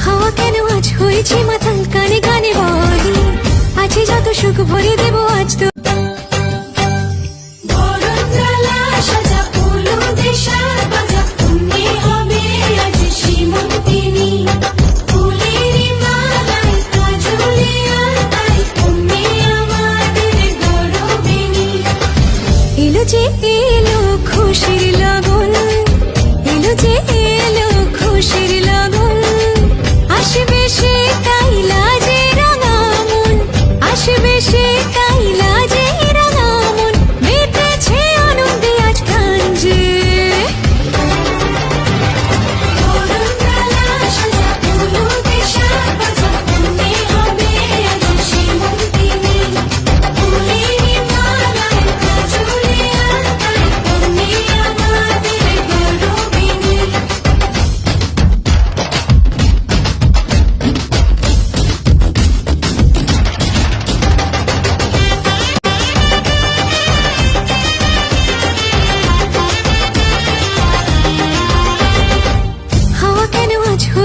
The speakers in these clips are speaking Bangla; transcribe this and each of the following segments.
হাওয়া কেন আজ হয়েছে মাতাল কানে কানে বলি? আছে যত সুখ ভরে দেব আজ তো বরণডালা সাজা ফুলো দেশার আসবে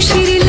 খুশির